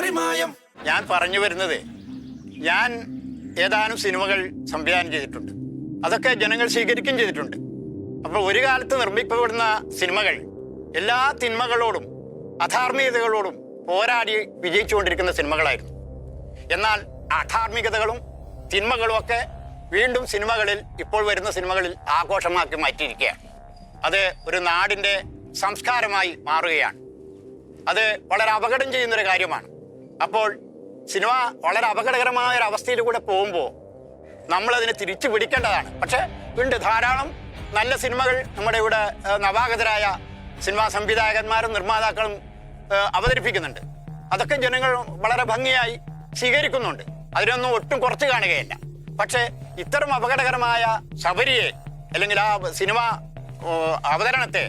മറിമായം. ഞാൻ പറഞ്ഞു വരുന്നത് ഞാൻ ഏതാനും സിനിമകൾ സംവിധാനം ചെയ്തിട്ടുണ്ട്. അതൊക്കെ ജനങ്ങൾ സ്വീകരിക്കുകയും ചെയ്തിട്ടുണ്ട്. അപ്പോൾ ഒരു കാലത്ത് നിർമ്മിക്കപ്പെടുന്ന സിനിമകൾ എല്ലാ തിന്മകളോടും അധാർമികതകളോടും പോരാടി വിജയിച്ചുകൊണ്ടിരിക്കുന്ന സിനിമകളായിരുന്നു. എന്നാൽ അധാർമികതകളും തിന്മകളും ഒക്കെ വീണ്ടും സിനിമകളിൽ ഇപ്പോൾ വരുന്ന സിനിമകളിൽ ആഘോഷമാക്കി മാറ്റിയിരിക്കുകയാണ്. അത് ഒരു നാടിന്റെ സംസ്കാരമായി മാറുകയാണ്. അത് വളരെ അപകടം ചെയ്യുന്നൊരു കാര്യമാണ്. അപ്പോൾ സിനിമ വളരെ അപകടകരമായ ഒരു അവസ്ഥയിലൂടെ പോകുമ്പോൾ നമ്മളതിനെ തിരിച്ചു പിടിക്കേണ്ടതാണ്. പക്ഷേ ഉണ്ട് ധാരാളം നല്ല സിനിമകൾ നമ്മുടെ ഇവിടെ നവാഗതരായ സിനിമാ സംവിധായകന്മാരും നിർമ്മാതാക്കളും അവതരിപ്പിക്കുന്നുണ്ട്. അതൊക്കെ ജനങ്ങൾ വളരെ ഭംഗിയായി സ്വീകരിക്കുന്നുണ്ട്. അതിനൊന്നും ഒട്ടും കുറച്ച് കാണുകയില്ല. പക്ഷേ ഇത്തരം അപകടകരമായ ശബരിയെ അല്ലെങ്കിൽ ആ സിനിമ അവതരണത്തെ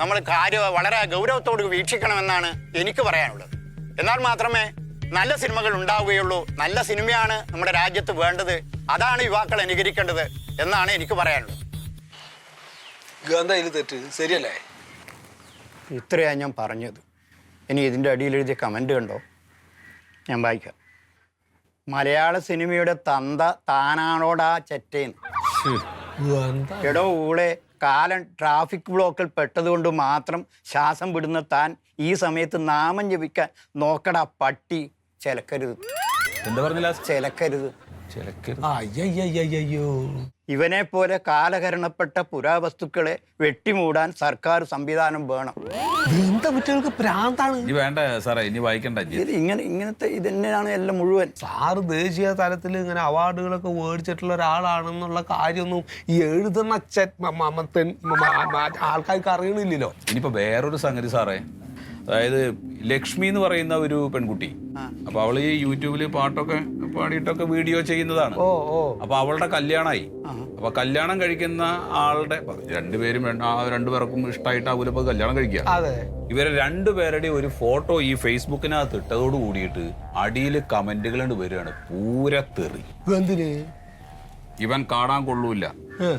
നമ്മൾ കാര്യ വളരെ ഗൗരവത്തോട് വീക്ഷിക്കണമെന്നാണ് എനിക്ക് പറയാനുള്ളത്. എന്നാൽ മാത്രമേ നല്ല സിനിമകൾ ഉണ്ടാവുകയുള്ളൂ. നല്ല സിനിമയാണ് നമ്മുടെ രാജ്യത്ത് വേണ്ടത്. അതാണ് യുവാക്കൾ അനുകരിക്കേണ്ടത് എന്നാണ് എനിക്ക് പറയാനുള്ളത്. ഇതിൽ തെറ്റ്. ശരിയല്ലേ? ഇത്രയാണ് ഞാൻ പറഞ്ഞത്. ഇനി ഇതിന്റെ അടിയിൽ എഴുതിയ കമന്റ് കണ്ടോ? ഞാൻ വായിക്കാം. മലയാള സിനിമയുടെ തന്ത താനാണോടാ ചെറ്റേന്ന്. എടോ ഊളെ കാലം ട്രാഫിക് ബ്ലോക്കിൽ പെട്ടതുകൊണ്ട് മാത്രം ശ്വാസം വിടുന്ന താൻ ഈ സമയത്ത് നാമം ജപിക്കാൻ നോക്കടാ പട്ടി. ചിലക്കരുത്. എന്താ പറഞ്ഞില്ല? ചിലക്കരുത്. ചിലക്കരുത്. അയ്യോ ഇവനെ പോലെ കാലഹരണപ്പെട്ട പുരാവസ്തുക്കളെ വെട്ടിമൂടാൻ സർക്കാർ സംവിധാനം വേണം. എന്താ കുട്ടികൾക്ക് പ്രാന്താണ്? ഇനി വേണ്ട സാറേ ഇനി വായിക്കണ്ട ഇനി. ഇത് ഇങ്ങനെ ഇങ്ങനത്തെ ഇത് തന്നെയാണ് എല്ലാം മുഴുവൻ. സാറ് ദേശീയ തലത്തിൽ ഇങ്ങനെ അവാർഡുകളൊക്കെ മേടിച്ചിട്ടുള്ള ഒരാളാണെന്നുള്ള കാര്യമൊന്നും ഈ എഴുതുന്ന ചെ- മ- മ- മ- തെൻ- മ- മ- മ- ആൾക്കാർക്ക് അറിയണില്ലല്ലോ. ഇനിയിപ്പോ വേറൊരു സംഗതി സാറേ. അതായത് ലക്ഷ്മി എന്ന് പറയുന്ന ഒരു പെൺകുട്ടി. അപ്പൊ അവൾ ഈ യൂട്യൂബിൽ പാട്ടൊക്കെ പാടിയിട്ടൊക്കെ വീഡിയോ ചെയ്യുന്നതാണ്. അപ്പൊ അവളുടെ കല്യാണമായി അപ്പൊ കല്യാണം കഴിക്കുന്ന ആളുടെ രണ്ടുപേരും രണ്ടുപേർക്കും ഇഷ്ടമായിട്ട് ഇപ്പൊ കല്യാണം കഴിക്കുക ഇവരെ രണ്ടുപേരുടെ ഒരു ഫോട്ടോ ഈ ഫേസ്ബുക്കിനകത്ത് ഇട്ടതോട് കൂടിയിട്ട് അടിയിൽ കമന്റുകൾ വരികയാണ്. പൂര തെറി. ഇവൻ കാണാൻ കൊള്ളൂല ഇവനെന്താ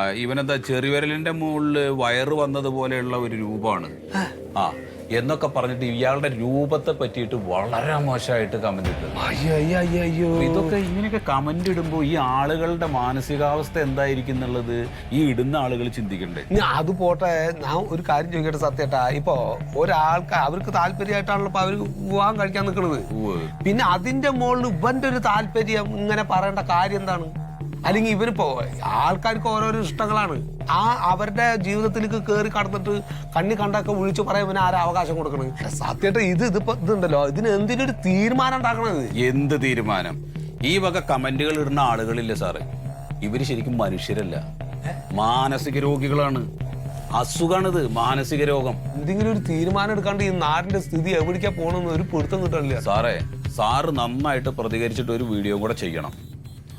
ചെറിയ ഇവനെന്താ ചെറിവിരലിന്റെ മുകളിൽ വയറ് വന്നതുപോലെയുള്ള ഒരു രൂപമാണ്. ആ. എന്നൊക്കെ പറഞ്ഞിട്ട് ഇയാളുടെ രൂപത്തെ പറ്റിയിട്ട് വളരെ മോശമായിട്ട് കമന്റ് ഇട്ടു ഇതൊക്കെ ഇങ്ങനെയൊക്കെ കമന്റ് ഇടുമ്പോൾ ഈ ആളുകളുടെ മാനസികാവസ്ഥ എന്തായിരിക്കും എന്നുള്ളത് ഈ ഇടുന്ന ആളുകൾ ചിന്തിക്കണ്ടേ? അത് പോട്ടെ. ഞാൻ ഒരു കാര്യം ചോദിക്കട്ടെ സത്യേട്ടാ. ഇപ്പോ ഒരാൾക്ക് അവർക്ക് താല്പര്യമായിട്ടാണല്ലോ ഇപ്പൊ അവർ വിവാഹം കഴിക്കാൻ നിൽക്കുന്നത്. പിന്നെ അതിന്റെ മുകളിൽ ഇവന്റെ ഒരു താല്പര്യം ഇങ്ങനെ പറയേണ്ട കാര്യം എന്താണ്? അല്ലെങ്കിൽ ഇവനിപ്പോ ആൾക്കാർക്ക് ഓരോരോ ഇഷ്ടങ്ങളാണ്. ആ അവരുടെ ജീവിതത്തിലേക്ക് കയറി കടന്നിട്ട് കണ്ണി കണ്ടൊക്കെ വിളിച്ചു പറയാൻ ഇവന് ആരാ അവകാശം കൊടുക്കണത്? സത്യമായിട്ട് ഇത് ഇതിപ്പോ ഇതുണ്ടല്ലോ. ഇതിന് എന്തിനൊരു തീരുമാനം ഉണ്ടാക്കണത്? എന്ത് തീരുമാനം? ഈ വക കമന്റുകൾ ഇടുന്ന ആളുകളില്ല സാറേ? ഇവർ ശരിക്കും മനുഷ്യരല്ല. മാനസിക രോഗികളാണ്. അസുഖാണിത് മാനസിക രോഗം. എന്തെങ്കിലും ഒരു തീരുമാനം എടുക്കാണ്ട് ഈ നാടിന്റെ സ്ഥിതി എവിടേക്കാ പോണെന്ന് ഒരു പിടുത്തം കിട്ടണില്ല. സാറേ സാറ് നന്നായിട്ട് പ്രതികരിച്ചിട്ട് ഒരു വീഡിയോ കൂടെ ചെയ്യണം.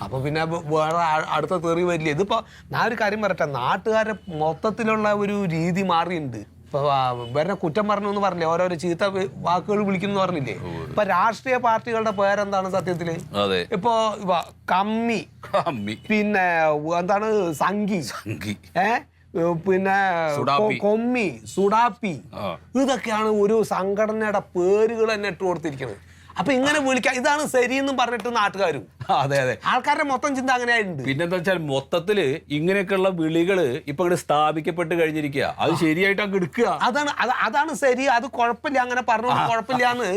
അപ്പൊ പിന്നെ വേറെ അടുത്ത തെറി വരില്ല? ഇതിപ്പോ ഞാൻ ഒരു കാര്യം പറയട്ടെ നാട്ടുകാരെ മൊത്തത്തിലുള്ള ഒരു രീതി മാറിയിട്ടുണ്ട് ഇപ്പൊ വേറെ കുറ്റം പറഞ്ഞു എന്ന് പറഞ്ഞില്ലേ? ഓരോരോ ചീത്ത വാക്കുകൾ വിളിക്കുന്നു പറഞ്ഞില്ലേ? ഇപ്പൊ രാഷ്ട്രീയ പാർട്ടികളുടെ പേരെന്താണ് സത്യത്തിൽ? ഇപ്പൊ കമ്മി. കമ്മി. പിന്നെ എന്താണ് സംഘി. സംഘി. ഏ? പിന്നെ കൊമ്മി സുഡാപ്പി. ഇതൊക്കെയാണ് ഒരു സംഘടനയുടെ പേരുകൾ തന്നെ ഇട്ട് കൊടുത്തിരിക്കുന്നത് അപ്പൊ ഇങ്ങനെ വിളിക്കാം ഇതാണ് ശരി ശരിയെന്നും പറഞ്ഞിട്ട് നാട്ടുകാരും. അതെ അതെ. ആൾക്കാരുടെ മൊത്തം ചിന്ത അങ്ങനെ ആയിട്ടുണ്ട് പിന്നെന്താ വെച്ചാൽ മൊത്തത്തിൽ ഇങ്ങനെയൊക്കെയുള്ള വിളികൾ ഇപ്പൊ ഇവിടെ സ്ഥാപിക്കപ്പെട്ട് കഴിഞ്ഞിരിക്കുക അത് ശരിയായിട്ട് അങ്ങ് എടുക്കുക. അതാണ് അതാണ് ശരി. അത് കുഴപ്പമില്ല. അങ്ങനെ പറഞ്ഞു കുഴപ്പമില്ല എന്ന്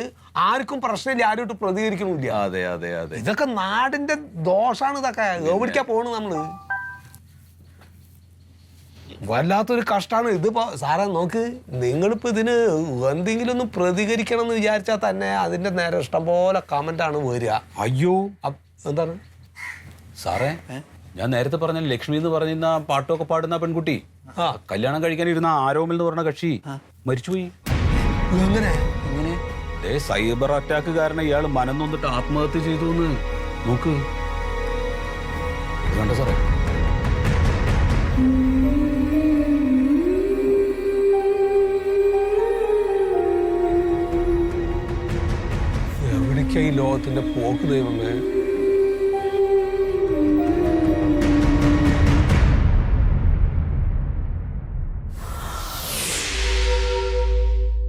ആർക്കും പ്രശ്നമില്ല. ആരും പ്രതികരിക്കണില്ല അതെ അതെ അതെ. ഇതൊക്കെ നാടിന്റെ ദോഷാണ് ഇതൊക്കെ. എവിടേക്കാ പോണ് നമ്മൾ? വല്ലാത്തൊരു കഷ്ടമാണ് ഇതിപ്പോ സാറേ നോക്ക് നിങ്ങളിപ്പോ ഇതിന് എന്തെങ്കിലും ഒന്ന് പ്രതികരിക്കണം എന്ന് വിചാരിച്ചാൽ തന്നെ അതിന്റെ നേരെ ഇഷ്ടം പോലെ കമന്റ് ആണ് വരിക. അയ്യോ. എന്താണ്? സാറേ ഞാൻ നേരത്തെ പറഞ്ഞ ലക്ഷ്മി എന്ന് പറഞ്ഞിരുന്ന പാട്ടൊക്കെ പാടുന്ന പെൺകുട്ടി. ആ. കല്യാണം കഴിക്കാൻ ഇരുന്ന ആരോമിൽ എന്ന് പറഞ്ഞ കക്ഷി മരിച്ചുപോയി. എങ്ങനെ? എങ്ങനെ? ദേ സൈബർ അറ്റാക്ക് കാരണം ഇയാൾ മനം നൊന്നിട്ട് ആത്മഹത്യ ചെയ്തു നോക്ക്. കണ്ടോ സാറേ? ലോകത്തിന്റെ പോക്ക് ദൈവമേ.